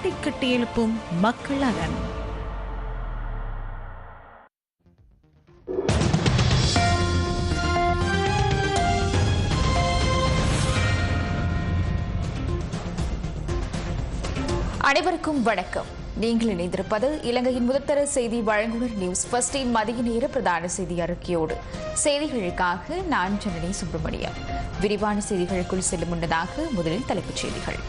தட்டி கட்டி எழுப்பும் மக்கள் அரண் அனைவருக்கும் வணக்கம். நீங்கள் இணைந்திருப்பது இலங்கையின் முதற்தர செய்தி வழங்குனர் நியூஸ். ஃபர்ஸ்டின் மதிய நேர பிரதான செய்தி அறிக்கையோடு. செய்திகளுக்காக நான் ஜனனி சுப்பிரமணியம் விரிவான செய்திகளுக்குள் செல்லும் முன்னதாக முதலில் தலைப்புச் செய்திகள்.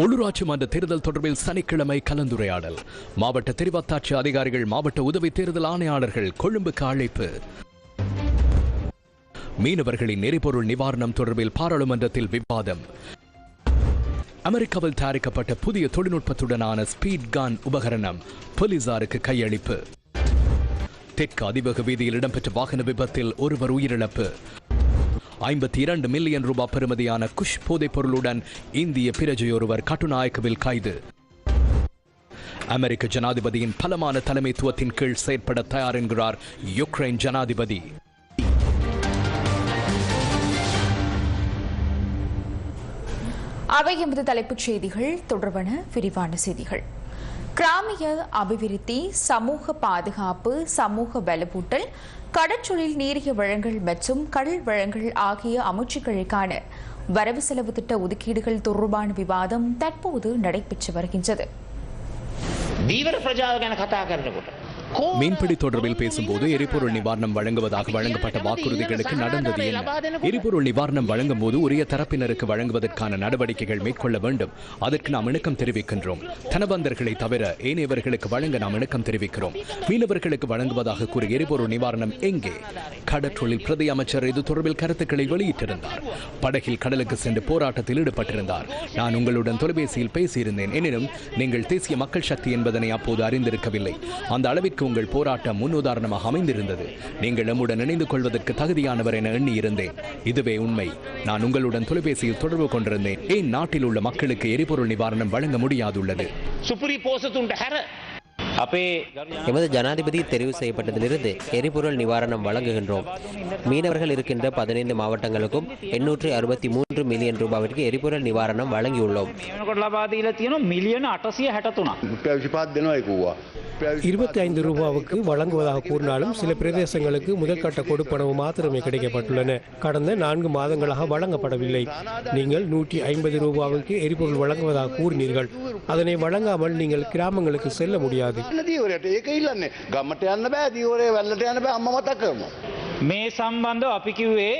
உள்ளூராட்சி மன்ற தேர்தல் தொடர்பில் சனிக்கிழமை கலந்துரையாடல். மாவட்ட தெரிவத்தாட்சி அதிகாரிகள் மாவட்ட உதவி தேர்தல் ஆணையாளர்கள் கொழும்புக்கு அழைப்பு. மீனவர்களின் எரிபொருள் நிவாரணம் தொடர்பில் பாராளுமன்றத்தில் விவாதம். அமெரிக்காவில் தயாரிக்கப்பட்ட புதிய தொழில்நுட்பத்துடனான ஸ்பீட் கான் உபகரணம் போலீசாருக்கு கையளிப்பு. தெற்கு அதிவேக வீதியில் இடம்பெற்ற வாகன விபத்தில் ஒருவர் உயிரிழப்பு. ஐம்பத்தி இரண்டு மில்லியன் ரூபாய் பெறுமதியான குஷ் போதைப் பொருளுடன் இந்திய பிரஜையொருவர் கட்டுநாயக்கவில் கைது. அமெரிக்க ஜனாதிபதியின் பலமான தலைமைத்துவத்தின் கீழ் செயற்பட தயார் என்கிறார் யுக்ரைன் ஜனாதிபதி. அவை எமது தலைப்புச் செய்திகள். தொடர்பான விரிவான செய்திகள். கிராமிய அபிவிருத்தி சமூக பாதுகாப்பு சமூக வலுவூட்டல் கடற்றொழில் நீரிய வளங்கள் மற்றும் கடல் வளங்கள் ஆகிய அமைச்சுக்களுக்கான வரவு செலவு திட்ட ஒதுக்கீடுகள் தொடர்பான விவாதம் தற்போது நடைபெற்று வருகின்றது. தீவிர பிரஜாவுக்கான கதா மீன்பிடி தொடர்பில் பேசும்போது எரிபொருள் நிவாரணம் வழங்குவதாக வழங்கப்பட்ட வாக்குறுதிகளுக்கு நடந்தது என்ன? எரிபொருள் நிவாரணம் வழங்கும் போது உரிய தரப்பினருக்கு வழங்குவதற்கான நடவடிக்கைகள் மேற்கொள்ள வேண்டும். அதற்கு நாம் இணக்கம் தெரிவிக்கின்றோம். தனபந்தர்களை தவிர ஏனையவர்களுக்கு வழங்க நாம் இணக்கம் தெரிவிக்கிறோம். மீனவர்களுக்கு வழங்குவதாக கூறிய எரிபொருள் நிவாரணம் எங்கே? கடற்றொழில் பிரதி அமைச்சர் இது தொடர்பில் கருத்துக்களை வெளியிட்டிருந்தார். படகில் கடலுக்கு சென்று போராட்டத்தில் ஈடுபட்டிருந்தார். நான் உங்களுடன் தொலைபேசியில் பேசியிருந்தேன். எனினும் நீங்கள் தேசிய மக்கள் சக்தி என்பதனை அப்போது அறிந்திருக்கவில்லை. அந்த அளவிற்கு உங்கள் போராட்டம் முன்னுதாரணமாக அமைந்திருந்தது. நீங்கள் நம்முடன் இணைந்து கொள்வதற்கு தகுதியானவர் என எண்ணி இருந்தேன் இதுவே உண்மை. நான் உங்களுடன் தொலைபேசியில் தொடர்பு கொண்டிருந்தேன். ஏன் நாட்டில் உள்ள மக்களுக்கு எரிபொருள் நிவாரணம் வழங்க முடியாதுள்ளது? எமது ஜனாதிபதி தெரிவு செய்யப்பட்டதிலிருந்து எரிபொருள் நிவாரணம் வழங்குகின்றோம். மீனவர்கள் இருக்கின்ற பதினைந்து மாவட்டங்களுக்கும் எண்ணூற்றி அறுபத்தி மூன்று மில்லியன் ரூபாவிற்கு எரிபொருள் நிவாரணம் வழங்கியுள்ளோம். இருபத்தி ஐந்து ரூபாவுக்கு வழங்குவதாக கூறினாலும் சில பிரதேசங்களுக்கு முதற்கட்ட கொடுப்பனவு மாத்திரமே கிடைக்கப்பட்டுள்ளன. கடந்த நான்கு மாதங்களாக வழங்கப்படவில்லை. நீங்கள் நூற்றி ஐம்பது ரூபாவுக்கு எரிபொருள் வழங்குவதாக கூறினீர்கள். அதனை வழங்காமல் நீங்கள் கிராமங்களுக்கு செல்ல முடியாது. යන්න දීවරයට ඒක ඉල්ලන්නේ ගම්මට යන්න බෑ දීවරේ වැල්ලට යන්න බෑ අම්ම මතක් කරනවා. මේ සම්බන්ධ අපි කිව්වේ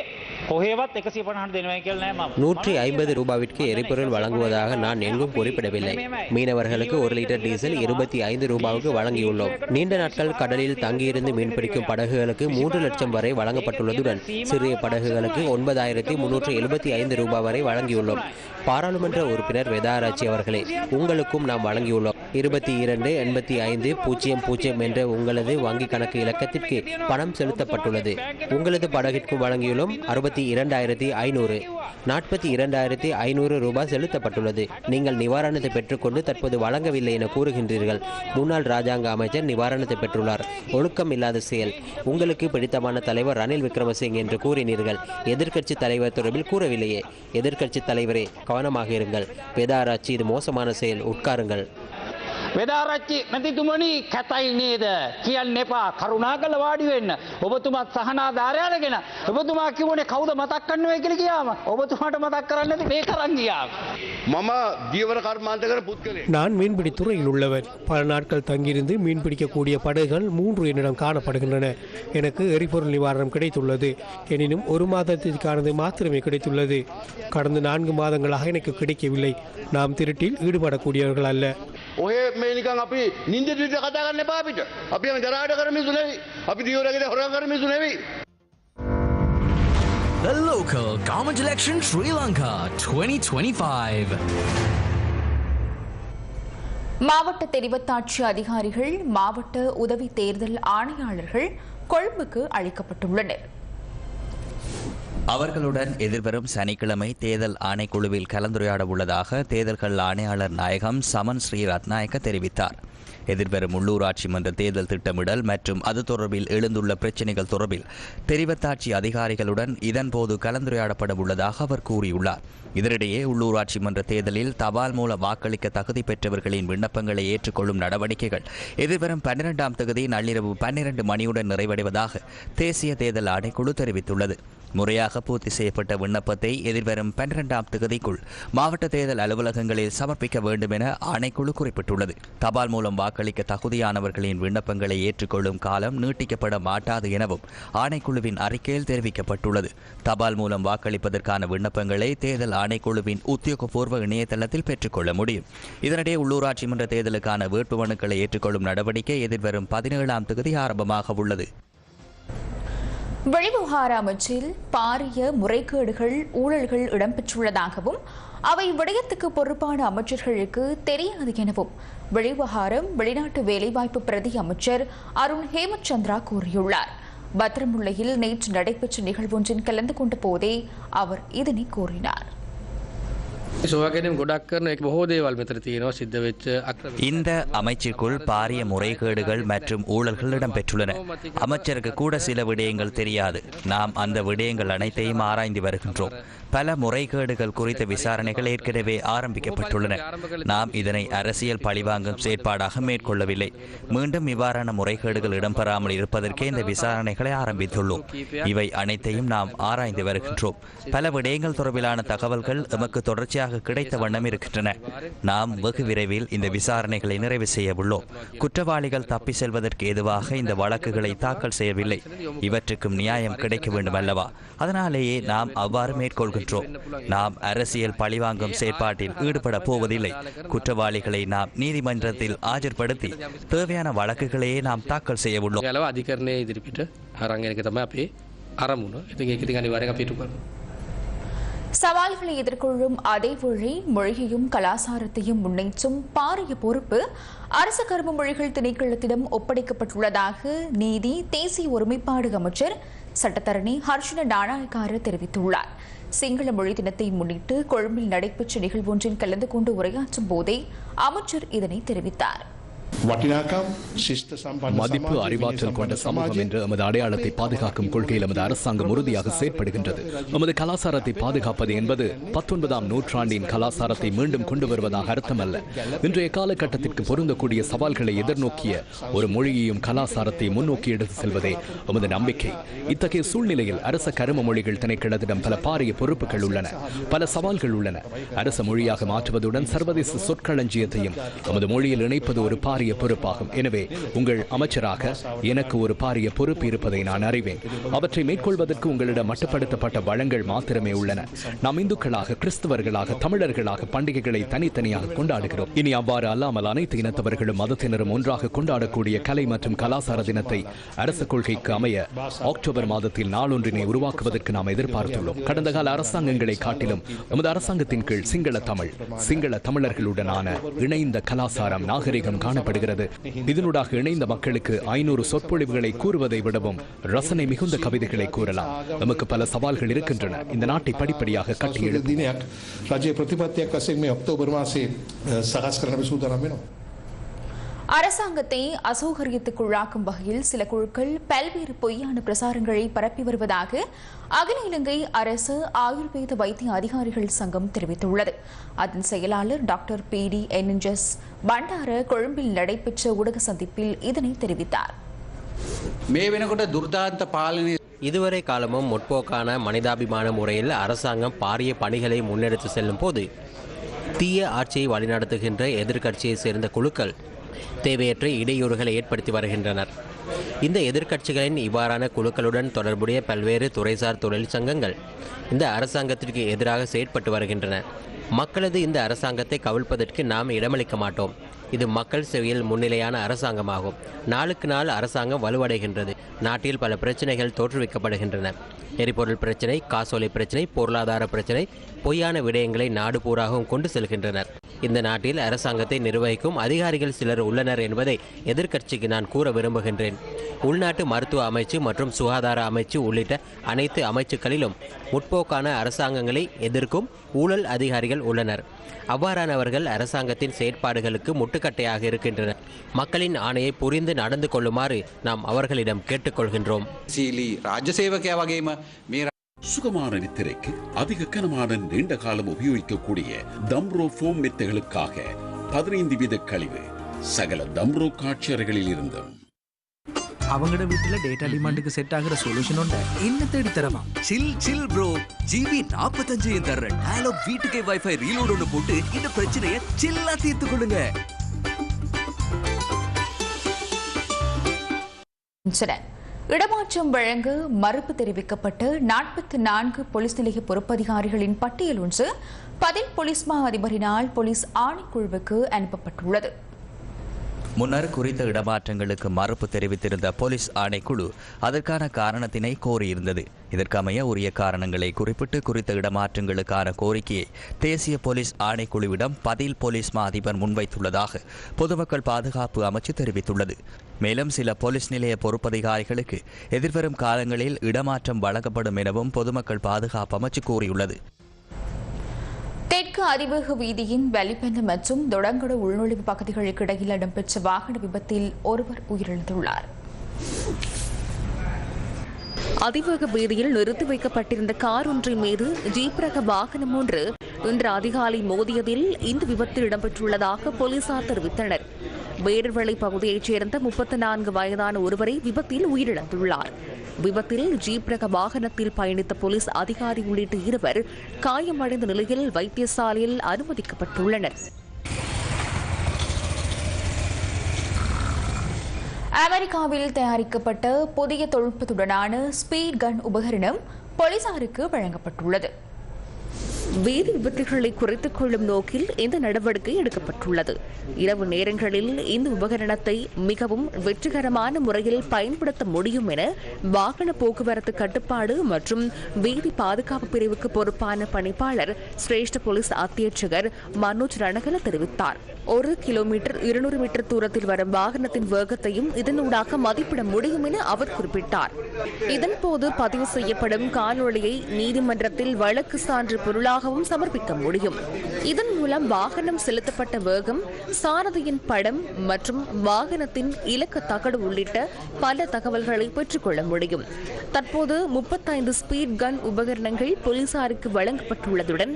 කොහේවත් එකසි පණහට දෙනවයි කියල නෑ ම நூற்றி ஐம்பது ரூபாவிற்கு எரிபொருள் வழங்குவதாக நான் எங்கும் குறிப்பிடவில்லை மீனவர்களுக்கு ஒரு லிட்டர் டீசல் இருபத்தி ஐந்து ரூபாவுக்கு வழங்கியுள்ளோம் நீண்ட நாட்கள் கடலில் தங்கியிருந்து மீன்பிடிக்கும் படகுகளுக்கு மூன்று லட்சம் வரை வழங்கப்பட்டுள்ளதுடன் சிறிய படகுகளுக்கு ஒன்பதாயிரத்தி முன்னூற்று எழுபத்தி ஐந்து ரூபாய் வரை வழங்கியுள்ளோம் பாராளுமன்ற உறுப்பினர் வேதாராய்ச்சி அவர்களே உங்களுக்கும் நாம் வழங்கியுள்ளோம் இருபத்தி இரண்டு எண்பத்தி ஐந்து பூஜ்ஜியம் பூஜ்ஜியம் என்ற உங்களது வங்கிக் கணக்கு இலக்கத்திற்கு பணம் செலுத்தப்பட்டுள்ளது. உங்களது படகிற்கு வழங்கியுள்ளோம் அறுபத்தி இரண்டாயிரத்தி ஐநூறு. நாற்பத்தி இரண்டாயிரத்தி ஐநூறு ரூபாய் செலுத்தப்பட்டுள்ளது. நீங்கள் நிவாரணத்தை பெற்றுக்கொண்டு தற்போது வழங்கவில்லை என கூறுகின்றீர்கள். முன்னாள் ராஜாங்க அமைச்சர் நிவாரணத்தை பெற்றுள்ளார். ஒழுக்கம் இல்லாத செயல். உங்களுக்கு பிடித்தமான தலைவர் ரணில் விக்ரமசிங் என்று கூறினீர்கள். எதிர்க்கட்சி தலைவர் தொடர்பில் கூறவில்லையே. எதிர்க்கட்சி தலைவரே கவனமாக இருங்கள். வேதாராய்ச்சி இது மோசமான செயல். உட்காருங்கள். වෙදාරච්චි මැතිතුමනි කැතයි නේද කියන්න එපා කරුණා කළ වාඩි වෙන්න ඔබතුමත් සහනා ධාරයනගෙන ඔබතුමා කිවනේ කවුද මතක් කන්නව කියල කියාම ඔබතුමාට මතක් කරන්නද මේ කරන්න ගියාම. මම දීවර කර්මාන්ත කර පුද්ගලේ. நான் மீன்பிடி துறையில் உள்ளவர் பல நாட்கள் தங்கியிருந்து மீன்பிடிக்கக்கூடிய படகுகள் மூன்று என்னிடம் காணப்படுகின்றன எனக்கு எரிபொருள் நிவாரணம் கிடைத்துள்ளது எனினும் ஒரு மாதத்திற்கானது மாத்திரமே கிடைத்துள்ளது கடந்த நான்கு மாதங்களாக எனக்கு கிடைக்கவில்லை நாம் திருட்டில் ஈடுபடக்கூடியவர்கள் அல்ல ඔය මේ නිකන් අපි නින්ද විට කතා කරන්න එපා අපිට. අපි යන ජරාට කර මිනිස්සු නෙවෙයි. අපි දීවරගේ හොරගම් කර මිනිස්සු නෙවෙයි. The local government election Sri Lanka 2025. மாவட்ட தெரிவத்தாட்சி அதிகாரிகள் மாவட்ட உதவி தேர்தல் ஆணையாளர்கள் கொழும்புக்கு அழைக்கப்பட்டுள்ளனர் அவர்களுடன் எதிர்வரும் சனிக்கிழமை தேர்தல் ஆணைக்குழுவில் கலந்துரையாட உள்ளதாக தேர்தல்கள் ஆணையாளர் நாயகம் சமன் ஸ்ரீ ரத்நாயக்க தெரிவித்தார். எதிர்வரும் உள்ளூராட்சி மன்ற தேர்தல் திட்டமிடல் மற்றும் அது தொடர்பில் எழுந்துள்ள பிரச்சினைகள் தொடர்பில் தெரிவத்தாட்சி அதிகாரிகளுடன் இதன்போது கலந்துரையாடப்பட உள்ளதாக அவர் கூறியுள்ளார். இதனிடையே உள்ளூராட்சி மன்ற தேர்தலில் தபால் மூல வாக்களிக்க தகுதி பெற்றவர்களின் விண்ணப்பங்களை ஏற்றுக்கொள்ளும் நடவடிக்கைகள் எதிர்வரும் பன்னிரெண்டாம் தேதி நள்ளிரவு பன்னிரண்டு மணியுடன் நிறைவடைவதாக தேசிய தேர்தல் ஆணைக்குழு தெரிவித்துள்ளது. முறையாக பூர்த்தி செய்யப்பட்ட விண்ணப்பத்தை எதிர்வரும் பன்னிரெண்டாம் தேதிக்குள் மாவட்ட தேர்தல் அலுவலகங்களில் சமர்ப்பிக்க வேண்டும் என ஆணைக்குழு குறிப்பிட்டுள்ளது. தபால் மூலம் வாக்களிக்க தகுதியானவர்களின் விண்ணப்பங்களை ஏற்றுக்கொள்ளும் காலம் நீட்டிக்கப்பட மாட்டாது எனவும் ஆணைக்குழுவின் அறிக்கையில் தெரிவிக்கப்பட்டுள்ளது. தபால் மூலம் வாக்களிப்பதற்கான விண்ணப்பங்களை தேர்தல் ஆணைக்குழுவின் உத்தியோகபூர்வ இணையதளத்தில் பெற்றுக்கொள்ள முடியும். இதனிடையே உள்ளூராட்சி மன்ற தேர்தலுக்கான வேட்புமனுக்களை ஏற்றுக்கொள்ளும் நடவடிக்கை எதிர்வரும் பதினேழாம் தேதி ஆரம்பமாக உள்ளது. வெளிவிவகார அமைச்சில் பாரிய முறைகேடுகள் ஊழல்கள் இடம்பெற்றுள்ளதாகவும் அவை விடயத்துக்கு பொறுப்பான அமைச்சர்களுக்கு தெரியாது எனவும் வெளிவிவகாரம் வெளிநாட்டு வேலைவாய்ப்பு பிரதி அமைச்சர் அருண் ஹேமச்சந்திரா கூறியுள்ளார். பத்திரமுல்லையில் நேற்று நடைபெற்ற நிகழ்வொன்றில் கலந்து கொண்ட போதே அவர் இதனை கூறினார். இந்த அமைச்சிற்குள் பாரிய முறைகேடுகள் மற்றும் ஊழல்கள் இடம்பெற்றுள்ளன. அமைச்சருக்கு கூட சில விடயங்கள் தெரியாது. நாம் அந்த விடயங்கள் அனைத்தையும் ஆராய்ந்து வருகின்றோம். பல முறைகேடுகள் குறித்த விசாரணைகள் ஏற்கனவே ஆரம்பிக்கப்பட்டுள்ளன. நாம் இதனை அரசியல் பழிவாங்கும் செயற்பாடாக மேற்கொள்ளவில்லை. மீண்டும் இவ்வாறான முறைகேடுகள் இடம்பெறாமல் இருப்பதற்கே இந்த விசாரணைகளை ஆரம்பித்துள்ளோம். இவை அனைத்தையும் நாம் ஆராய்ந்து வருகின்றோம். பல விடயங்கள் தொடர்பிலான தகவல்கள் எமக்கு தொடர்ச்சியாக கிடைத்த வண்ணம் இருக்கின்றன. நாம் வெகு விரைவில் இந்த விசாரணைகளை நிறைவு செய்ய உள்ளோம் குற்றவாளிகள் தப்பி செல்வதற்கு ஏதுவாக இந்த வழக்குகளை தாக்கல் செய்யவில்லை. இவற்றுக்கும் நியாயம் கிடைக்க வேண்டும் அல்லவா அதனாலேயே நாம் அவ்வாறு வருகின்றோம் நாம் அரசியல் பழிவாங்கும் செயற்பாட்டில் ஈடுபட போவதில்லை குற்றவாளிகளை நாம் நீதிமன்றத்தில் ஆஜர்படுத்தி தேவையான வழக்குகளையே நாம் தாக்கல் செய்ய உள்ளோம் சவால்களை எதிர்கொள்ளும் அதே அதேவேளை மொழியையும் கலாசாரத்தையும் முன்னேற்றும் பாரிய பொறுப்பு அரச கரும்பு மொழிகள் திணைக்களத்திடம் ஒப்படைக்கப்பட்டுள்ளதாக நீதி தேசிய ஒருமைப்பாடு அமைச்சர் சட்டத்தரணி ஹர்ஷன டானாயக்கார தெரிவித்துள்ளார் சிங்கள மொழி தினத்தை முன்னிட்டு கொழும்பில் நடைபெற்ற நிகழ்வொன்றில் கலந்து கொண்டு உரையாற்றும் போதே அமைச்சர் இதனை தெரிவித்தார். மதிப்பு அறிவாற்றல் கொண்ட சமூகம் என்று எமது அடையாளத்தை பாதுகாக்கும் கொள்கையில் எமது அரசாங்கம் உறுதியாக செயற்படுகின்றது. எமது கலாசாரத்தை பாதுகாப்பது என்பது பத்தொன்பதாம் நூற்றாண்டின் கலாசாரத்தை மீண்டும் கொண்டு வருவதாக அர்த்தமல்ல. இன்றைய காலகட்டத்திற்கு பொருந்தக்கூடிய சவால்களை எதிர்நோக்கிய ஒரு மொழியையும் கலாசாரத்தை முன்னோக்கி எடுத்து செல்வதே எமது நம்பிக்கை. இத்தகைய சூழ்நிலையில் அரச கரும மொழிகள் திணைக்களத்திடம் பல பாரிய பொறுப்புகள் உள்ளன. பல சவால்கள் உள்ளன. அரச மொழியாக மாற்றுவதுடன் சர்வதேச சொற்களஞ்சியத்தையும் எமது மொழியில் இணைப்பது ஒரு பாரிய பொறுப்பாகும். எனவே உங்கள் அமைச்சராக எனக்கு ஒரு பாரிய பொறுப்பு இருப்பதை நான் அறிவேன். அவற்றை மேற்கொள்வதற்கு உங்களிடம் மட்டுப்படுத்தப்பட்ட வளங்கள் மாத்திரமே உள்ளன. நாம் இந்துக்களாக கிறிஸ்தவர்களாக தமிழர்களாக பண்டிகைகளை தனித்தனியாக கொண்டாடுகிறோம். இனி அவ்வாறு அல்லாமல் அனைத்து இனத்தவர்களும் மதத்தினரும் ஒன்றாக கொண்டாடக்கூடிய கலை மற்றும் கலாசார தினத்தை அரச கொள்கைக்கு அமைய அக்டோபர் மாதத்தில் நாளொன்றினை உருவாக்குவதற்கு நாம் எதிர்பார்த்துள்ளோம். கடந்த கால அரசாங்கங்களை காட்டிலும் நமது அரசாங்கத்தின் கீழ் சிங்கள தமிழ் சிங்கள தமிழர்களுடனான இணைந்த கலாசாரம் நாகரிகம் காணப்படும் தேவைப்படுகிறது இதனூடாக இணைந்த மக்களுக்கு ஐநூறு சொற்பொழிவுகளை கூறுவதை விடவும் ரசனை மிகுந்த கவிதைகளை கூறலாம். நமக்கு பல சவால்கள் இருக்கின்றன. இந்த நாட்டை படிப்படியாக கட்டி எழுதின பிரதிபத்திய கசைமை அக்டோபர் மாசே சகாஸ்கரணம் சூதரமினும் அரசாங்கத்தை அசௌகரியத்துக்குள்ளாக்கும் வகையில் சில குழுக்கள் பல்வேறு பொய்யான பிரசாரங்களை பரப்பி வருவதாக அகில இலங்கை அரசு ஆயுர்வேத வைத்திய அதிகாரிகள் சங்கம் தெரிவித்துள்ளது அதன் செயலாளர் டாக்டர் பி டி என்என்ஜஸ் பண்டார கொழும்பில் நடைபெற்ற ஊடக சந்திப்பில் இதனை தெரிவித்தார் මේ වෙනකොට දුර්දාන්ත පාලනය இதுவரை காலமும் முற்போக்கான மனிதாபிமான முறையில் அரசாங்கம் பாரிய பணிகளை முன்னெடுத்து செல்லும் போது தீய ஆட்சியை வழிநடத்துகின்ற எதிர்க்கட்சியைச் சேர்ந்த குழுக்கள் தேவையற்ற இடையூறுகளை ஏற்படுத்தி வருகின்றனர். இந்த எதிர்க்கட்சிகளின் இவ்வாறான குழுக்களுடன் தொடர்புடைய பல்வேறு துறைசார் தொழிற்சங்கங்கள் இந்த அரசாங்கத்திற்கு எதிராக செயற்பட்டு வருகின்றன. மக்களது இந்த அரசாங்கத்தை கவிழ்ப்பதற்கு நாம் இடமளிக்க மாட்டோம். இது மக்கள் சேவையில் முன்னிலையான அரசாங்கமாகும். நாளுக்கு நாள் அரசாங்கம் வலுவடைகின்றது. நாட்டில் பல பிரச்சனைகள் தோற்றுவிக்கப்படுகின்றன. எரிபொருள் பிரச்சனை காசோலை பிரச்சனை பொருளாதார பிரச்சனை பொய்யான விடயங்களை நாடு பூராகவும் கொண்டு செல்கின்றனர். இந்த நாட்டில் அரசாங்கத்தை நிர்வகிக்கும் அதிகாரிகள் சிலர் உள்ளனர் என்பதை எதிர்க்கட்சிக்கு நான் கூற விரும்புகின்றேன். உள்நாட்டு மருத்துவ அமைச்சு மற்றும் சுகாதார அமைச்சு உள்ளிட்ட அனைத்து அமைச்சுக்களிலும் முற்போக்கான அரசாங்கங்களை எதிர்க்கும் ஊழல் அதிகாரிகள் உள்ளனர். அவ்வாறானவர்கள் அரசாங்கத்தின் செயற்பாடுகளுக்கு முட்டுக்கட்டையாக இருக்கின்றனர். மக்களின் ஆணையை புரிந்து நடந்து கொள்ளுமாறு நாம் அவர்களிடம் கேட்டுக்கொள்கின்றோம். சுகமான நித்திரைக்கு அதிக கனமான நீண்ட காலம் உபயோகிக்கக்கூடிய தம்ரோ ஃபோம் மெத்தைகளுக்காக பதினைந்து வீத கழிவு சகல தம்ரோ காட்சியறைகளில் இருந்தும். அவங்களோட வீட்டுல டேட்டா டிமாண்டுக்கு செட் ஆகுற சொல்யூஷன் உண்டு. என்ன தேடி தரமா சில் சில் ப்ரோ ஜிபி நாற்பத்தஞ்சு தர்ற டயலாக் வீட்டுக்கே வைஃபை ரீலோட் ஒன்று போட்டு இந்த பிரச்சனையை சில்லா தீர்த்து கொள்ளுங்க. இடமாற்றம் வழங்க மறுப்பு தெரிவிக்கப்பட்ட நாற்பத்தி நான்கு போலீஸ் நிலைய பொறுப்பதிகாரிகளின் பட்டியல் ஒன்று பதில் போலீஸ் மா அதிபரினால் போலீஸ் ஆணைக்குழுவுக்கு அனுப்பப்பட்டுள்ளது. முன்னர் குறித்த இடமாற்றங்களுக்கு மறுப்பு தெரிவித்திருந்த போலீஸ் ஆணைக்குழு அதற்கான காரணத்தினை கோரியிருந்தது. இதற்கமைய உரிய காரணங்களை குறிப்பிட்டு குறித்த இடமாற்றங்களுக்கான கோரிக்கையை தேசிய போலீஸ் ஆணைக்குழுவிடம் பதில் போலீஸ் மா அதிபர் முன்வைத்துள்ளதாக பொதுமக்கள் பாதுகாப்பு அமைச்சு தெரிவித்துள்ளது. மேலும் சில போலீஸ் நிலைய பொறுப்பதிகாரிகளுக்கு எதிர்வரும் காலங்களில் இடமாற்றம் வழங்கப்படும் எனவும் பொதுமக்கள் பாதுகாப்பு அமைச்சு கூறியுள்ளது. தெற்கு அதிவேக வீதியின் வலிப்பெந்த மற்றும் தொடங்கட உள்நுழைவு பகுதிகளுக்கு இடையில் இடம்பெற்ற வாகன விபத்தில் ஒருவர் உயிரிழந்துள்ளார். அதிவேக வீதியில் நிறுத்தி வைக்கப்பட்டிருந்த கார் ஒன்றின் மீது ஜீப் ரக வாகனம் ஒன்று இன்று அதிகாலை மோதியதில் இந்த விபத்து இடம்பெற்றுள்ளதாக போலீசார் தெரிவித்தனர். வேடர்வளை பகுதியைச் சேர்ந்த முப்பத்தி நான்கு வயதான ஒருவரை விபத்தில் உயிரிழந்துள்ளார். விபத்தில் ஜீப் ரக வாகனத்தில் பயணித்த போலீஸ் அதிகாரி உள்ளிட்ட இருவர் காயமடைந்த நிலையில் வைத்தியசாலையில் அனுமதிக்கப்பட்டுள்ளனர். அமெரிக்காவில் தயாரிக்கப்பட்ட புதிய தொழில்நுட்பத்துடனான ஸ்பீட் கன் உபகரணம் போலீசாருக்கு வழங்கப்பட்டுள்ளது. வீதி விபத்துகளை குறைத்துக் கொள்ளும் நோக்கில் இந்த நடவடிக்கை எடுக்கப்பட்டுள்ளது. இரவு நேரங்களில் இந்த உபகரணத்தை மிகவும் வெற்றிகரமான முறையில் பயன்படுத்த முடியும் என வாகன போக்குவரத்து கட்டுப்பாடு மற்றும் வீதி பாதுகாப்பு பிரிவுக்கு பொறுப்பான பணிப்பாளர் சிரேஷ்ட போலீஸ் அத்தியட்சகர் மனோஜ் ரணகல தெரிவித்தார். ஒரு கிலோமீட்டர் இருநூறு மீட்டர் தூரத்தில் வரும் வாகனத்தின் வேகத்தையும் இதனூடாக மதிப்பிட முடியும் என அவர் குறிப்பிட்டார். இதன்போது பதிவு செய்யப்படும் காணொளியை நீதிமன்றத்தில் வழக்கு சான்று பொருளாகவும் சமர்ப்பிக்க முடியும். இதன் மூலம் வாகனம் செலுத்தப்பட்ட வேகம் சாரதியின் படம் மற்றும் வாகனத்தின் இலக்க தகடு உள்ளிட்ட பல தகவல்களை பெற்றுக்கொள்ள முடியும். தற்போது முப்பத்தைந்து ஸ்பீட் கன் உபகரணங்கள் போலீசாருக்கு வழங்கப்பட்டுள்ளதுடன்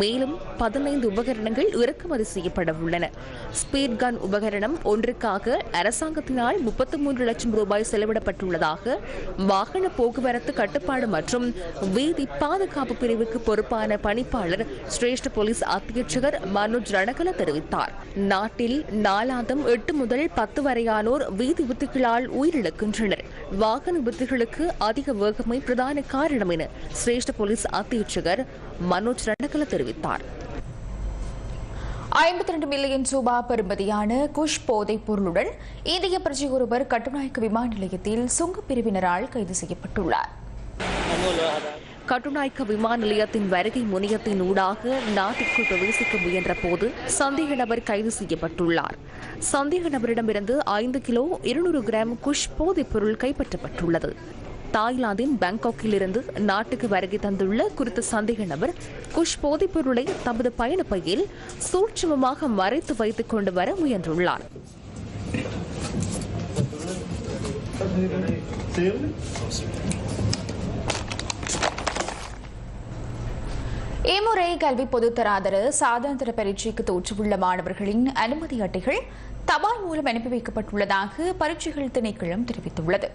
மேலும் பதினைந்து உபகரணங்கள் இறக்குமதி செய்யப்பட உள்ளன. ஸ்பீட் கன் உபகரணம் ஒன்றுக்காக அரசாங்கத்தினால் முப்பத்தி மூன்று லட்சம் ரூபாய் செலவிடப்பட்டுள்ளதாக வாகன போக்குவரத்து கட்டுப்பாடு மற்றும் வீதி பாதுகாப்பு பிரிவுக்கு பொறுப்பான பணி பொறுப்பாளர் சிரேஷ்ட போலீஸ் அத்தியட்சகர் மனோஜ் ரணகல தெரிவித்தார். நாட்டில் நாளாந்தம் எட்டு முதல் பத்து வரையானோர் வீதி விபத்துகளால் உயிரிழக்கின்றனர். வாகன விபத்துகளுக்கு அதிக வேகமே பிரதான காரணம் என சிரேஷ்ட போலீஸ் அத்தியட்சகர் மனோஜ் ரணகல தெரிவித்தார். ஐம்பத்தி ரெண்டு மில்லியன் ரூபாய் பெறுமதியான குஷ் போதைப் பொருளுடன் இந்திய பிரஜை ஒருவர் கட்டுநாயக்க விமான நிலையத்தில் சுங்கப் பிரிவினரால் கைது செய்யப்பட்டுள்ளார். கட்டுநாயக்க விமான நிலையத்தின் வருகை முனையத்தின் ஊடாக நாட்டிற்குள் பிரவேசிக்க முயன்ற போது சந்தேக நபர் கைது செய்யப்பட்டுள்ளார். சந்தேக நபரிடமிருந்து ஐந்து கிலோ இருநூறு கிராம் குஷ் போதைப் பொருள் கைப்பற்றப்பட்டுள்ளது. தாய்லாந்தின் பாங்காக்கில் இருந்து நாட்டுக்கு வருகை தந்துள்ள குறித்த சந்தேக நபர் குஷ் போதைப் பொருளை தமது பயணப்பையில் சூட்சமமாக மறைத்து வைத்துக் கொண்டு வர முயன்றுள்ளார். இம்முறை கல்வி பொதுத்தராதர சாதாந்திர பரீட்சைக்கு தோற்றுள்ள மாணவர்களின் அனுமதி அட்டைகள் தபால் மூலம் அனுப்பி வைக்கப்பட்டுள்ளதாக பரீட்சைகள் திணைக்களம் தெரிவித்துள்ளது.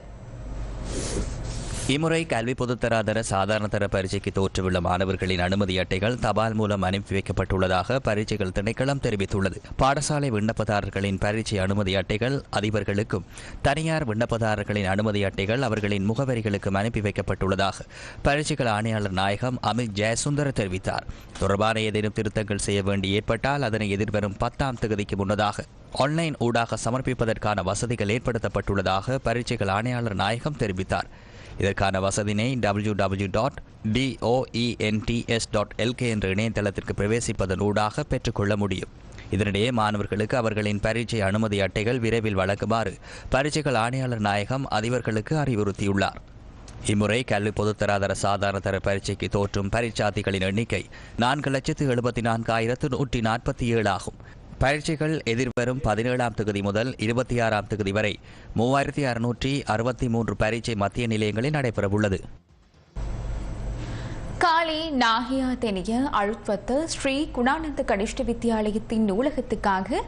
இம்முறை கல்வி பொதுத்தராதர சாதாரண தர பரீட்சைக்கு தோற்றுள்ள மாணவர்களின் அனுமதி அட்டைகள் தபால் மூலம் அனுப்பி வைக்கப்பட்டுள்ளதாக பரீட்சைகள் திணைக்களம் தெரிவித்துள்ளது. பாடசாலை விண்ணப்பதாரர்களின் பரீட்சை அனுமதி அட்டைகள் அதிபர்களுக்கும் தனியார் விண்ணப்பதாரர்களின் அனுமதி அட்டைகள் அவர்களின் முகவரிகளுக்கும் அனுப்பி வைக்கப்பட்டுள்ளதாக பரீட்சைகள் ஆணையாளர் நாயகம் அமித் ஜெயசுந்தர தெரிவித்தார். தொடர்பான ஏதேனும் திருத்தங்கள் செய்ய வேண்டி ஏற்பட்டால் அதனை எதிர்வரும் பத்தாம் தேதிக்கு முன்னதாக ஆன்லைன் ஊடாக சமர்ப்பிப்பதற்கான வசதிகள் ஏற்படுத்தப்பட்டுள்ளதாக பரீட்சைகள் ஆணையாளர் நாயகம் தெரிவித்தார். இதற்கான வசதினை W W dot DOENTS dot LK என்ற இணையதளத்திற்கு பிரவேசிப்பதன் ஊடாக பெற்றுக்கொள்ள முடியும். இதனிடையே மாணவர்களுக்கு அவர்களின் பரீட்சை அனுமதி அட்டைகள் விரைவில் வழங்குமாறு பரீட்சைகள் ஆணையாளர் நாயகம் அதிபர்களுக்கு அறிவுறுத்தியுள்ளார். இம்முறை கல்வி பொதுத்தராதர சாதாரண தர பரீட்சைக்கு தோற்றும் பரீட்சார்த்திகளின் எண்ணிக்கை நான்கு லட்சத்து எழுபத்தி நான்காயிரத்து நூற்றி நாற்பத்தி ஏழு ஆகும். பயிற்சிகள் எதிர்வரும் பதினேழாம் தொகுதி முதல் இருபத்தி ஆறாம் தொகுதி வரை மூவாயிரத்தி அறுநூற்றி அறுபத்தி மூன்று பரீட்சை மத்திய நிலையங்களில் நடைபெறவுள்ளது. காலி நாகியா தெனிய அழுத்வத்த ஸ்ரீ குணானந்த கனிஷ்ட வித்தியாலயத்தின் நூலகத்துக்காக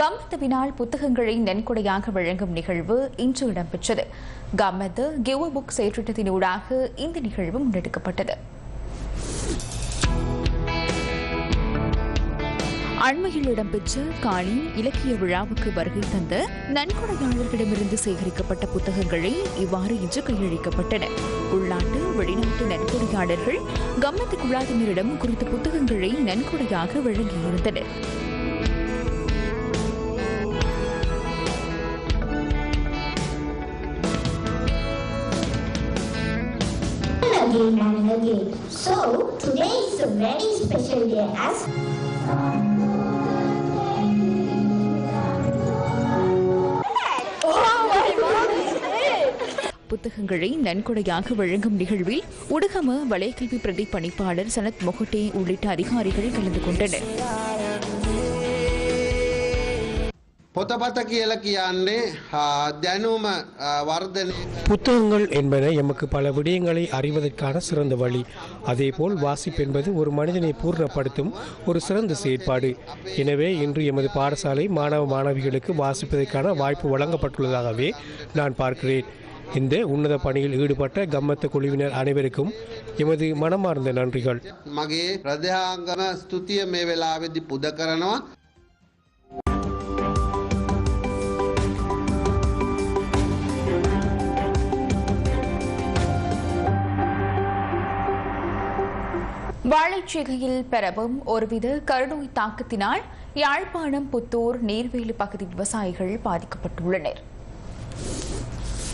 கம்மத்துவினால் புத்தகங்களை நன்கொடையாக வழங்கும் நிகழ்வு இன்று இடம்பெற்றது. கம்மத்து கிவ் புக் செயற்றிட்டத்தினூடாக இந்த நிகழ்வு முன்னெடுக்கப்பட்டது. அண்மையில் இடம்பெற்ற காணி இலக்கிய விழாவுக்கு வருகை தந்த நன்கொடையாளர்களிடமிருந்து சேகரிக்கப்பட்ட புத்தகங்களை இவ்வாறு இன்று கையளிக்கப்பட்டன உள்நாட்டு வெளிநாட்டு நன்கொடையாளர்கள் கம்மத்து குழாதினரிடம் குறித்த புத்தகங்களை நன்கொடையாக வழங்கியிருந்தனர் again and again. So today is a very special day as uh, புத்தகங்களை நன்கொடையாக வழங்கும் நிகழ்வில் உடுகம வலைக்கல்வி பிரதி பணிப்பாளர் சனத் மொகட்டே உள்ளிட்ட அதிகாரிகள் கலந்து கொண்டனர் පොතපත කියල කියන්නේ ආ, දැනුම ආ, වර්ධනය புத்தகங்கள் என்பன எமக்கு பல விடயங்களை அறிவதற்கான சிறந்த வழி அதேபோல் வாசிப்பு என்பது ஒரு மனிதனை பூர்ணப்படுத்தும் ஒரு சிறந்த செயற்பாடு எனவே இன்று எமது பாடசாலை மாணவ மாணவிகளுக்கு வாசிப்பதற்கான வாய்ப்பு வழங்கப்பட்டுள்ளதாகவே நான் பார்க்கிறேன் இந்த உன்னத பணியில் ஈடுபட்ட கம்மத்து குழுவினர் அனைவருக்கும் எமது மனமார்ந்த நன்றிகள். மகே ஹிரதயாங்கன ஸ்துதிய மேவலாவதி புதகரணவா வாழைச்சேகையில் பெறவும் ஒருவித கருநோய் தாக்கத்தினால் யாழ்ப்பாணம் புத்தூர் நீர்வேலி பகுதி விவசாயிகள் பாதிக்கப்பட்டுள்ளனர்.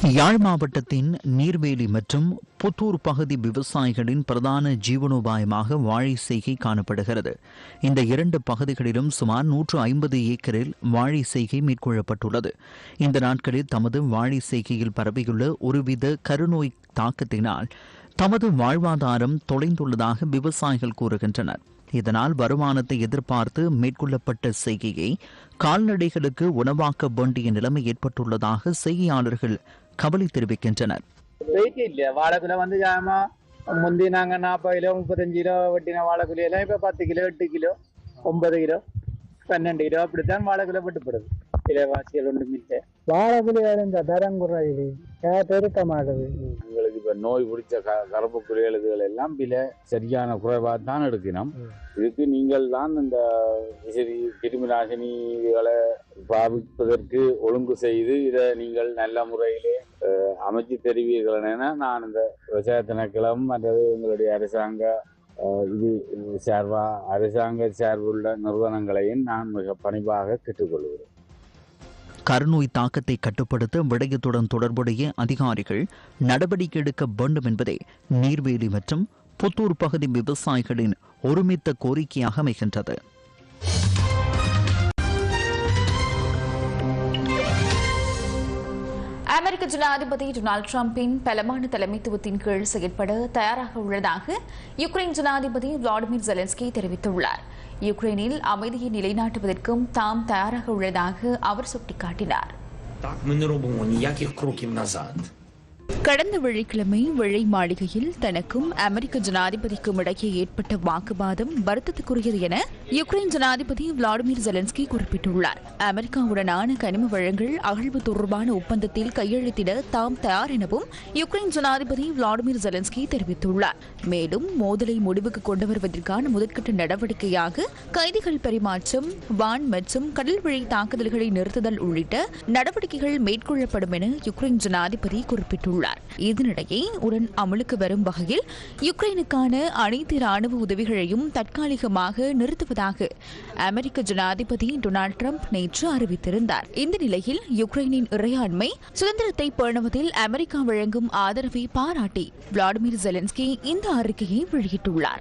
யாழ் மாவட்டத்தின் நீர்வேலி மற்றும் புத்தூர் பகுதி விவசாயிகளின் பிரதான ஜீவனோபாயமாக வாழை செய்கை காணப்படுகிறது. இந்த இரண்டு பகுதிகளிலும் சுமார் நூற்று ஐம்பது ஏக்கரில் வாழை செய்கை மேற்கொள்ளப்பட்டுள்ளது. இந்த நாட்களில் தமது வாழை செய்கையில் பரவியுள்ள ஒருவித கருநோய் தாக்கத்தினால் தமது வாழ்வாதாரம் தொலைந்துள்ளதாக விவசாயிகள் கூறுகின்றனர். இதனால் வருமானத்தை எதிர்பார்த்து மேற்கொள்ளப்பட்ட செய்கையை கால்நடைகளுக்கு உணவாக்க வேண்டிய நிலைமை ஏற்பட்டுள்ளதாக செய்தியாளர்கள் கவலை தெரிவிக்கின்றனர். வெயிட் இல்ல வந்து ஜாமா முந்தி நாங்க நாற்பது கிலோ முப்பத்தஞ்சு கிலோ வெட்டின வாழைக்குலி எல்லாம் இப்ப பத்து கிலோ எட்டு கிலோ ஒன்பது கிலோ பன்னெண்டு கிலோ அப்படித்தான் வாழைக்குலை வெட்டுப்படுது விலைவாசிகள் ஒன்றுமில்லை இல்லை வாழைக்குலிகள் இந்த தரம் குறையுது பெருக்க மாட்டுது எங்களுக்கு இப்ப நோய் பிடிச்ச கருப்பு குளியலுகள் எல்லாம் விலை சரியான குறைவாக தான் எடுக்கணும் இதுக்கு நீங்கள் தான் இந்த விசிறி கிருமி நாசினி இதுகளை பாவிப்பதற்கு ஒழுங்கு செய்து இதை நீங்கள் நல்ல முறையிலே அமைச்சு தெரிவீர்கள் என நான் இந்த விவசாய திணைக்களம் மற்றது எங்களுடைய அரசாங்க இது இது சார்பா அரசாங்க சார்புள்ள நிறுவனங்களையும் நான் மிக பணிவாக கேட்டுக்கொள்கிறேன். கருநோய் தாக்கத்தை கட்டுப்படுத்த விடயத்துடன் தொடர்புடைய அதிகாரிகள் நடவடிக்கை எடுக்க வேண்டும் என்பதே நீர்வேலி மற்றும் புத்தூர் பகுதி விவசாயிகளின் ஒருமித்த கோரிக்கையாக அமைகின்றது. அமெரிக்க ஜனாதிபதி டொனால்டு டிரம்பின் பலமான தலைமைத்துவத்தின் கீழ் செயற்பட தயாராக உள்ளதாக யுக்ரைன் ஜனாதிபதி விளாடிமிர் ஜெலன்ஸ்கி தெரிவித்துள்ளார். யுக்ரைனில் அமைதியை நிலைநாட்டுவதற்கும் தாம் தயாராக உள்ளதாக அவர் சுட்டிக்காட்டினார். கடந்த வெள்ளிக்கிழமை வெள்ளை மாளிகையில் தனக்கும் அமெரிக்க ஜனாதிபதிக்கும் இடையே ஏற்பட்ட வாக்குவாதம் வருத்தத்துக்குரியது என யுக்ரைன் ஜனாதிபதி விளாடிமிர் ஜெலன்ஸ்கி குறிப்பிட்டுள்ளார். அமெரிக்காவுடனான கனிம வழங்கல் அகழ்வு தொடர்பான ஒப்பந்தத்தில் கையெழுத்திட தாம் தயார் எனவும் யுக்ரைன் ஜனாதிபதி விளாடிமிர் ஜெலன்ஸ்கி தெரிவித்துள்ளார். மேலும் மோதலை முடிவுக்கு கொண்டு வருவதற்கான முதற்கட்ட நடவடிக்கையாக கைதிகள் பரிமாற்றம் வான் மற்றும் கடல் வழி தாக்குதல்களை நிறுத்துதல் உள்ளிட்ட நடவடிக்கைகள் மேற்கொள்ளப்படும் என யுக்ரைன் ஜனாதிபதி குறிப்பிட்டுள்ளார். இதனிடையே உடன் அமலுக்கு வரும் வகையில் யுக்ரைனுக்கான அனைத்து ராணுவ உதவிகளையும் தற்காலிகமாக நிறுத்துவதாக அமெரிக்க ஜனாதிபதி டொனால்டு டிரம்ப் நேற்று அறிவித்திருந்தார். இந்த நிலையில் யுக்ரைனின் இறையாண்மை சுதந்திரத்தை பேணுவதில் அமெரிக்கா வழங்கும் ஆதரவை பாராட்டி விளாடிமிர் ஜெலன்ஸ்கி இந்த அறிக்கையை வெளியிட்டுள்ளார்.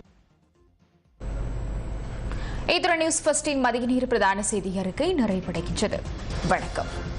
இத்துடன் நியூஸ் ஃபர்ஸ்டின் மதிய நேர பிரதான செய்தி அறிக்கை நிறைவடைகின்றது. வணக்கம்.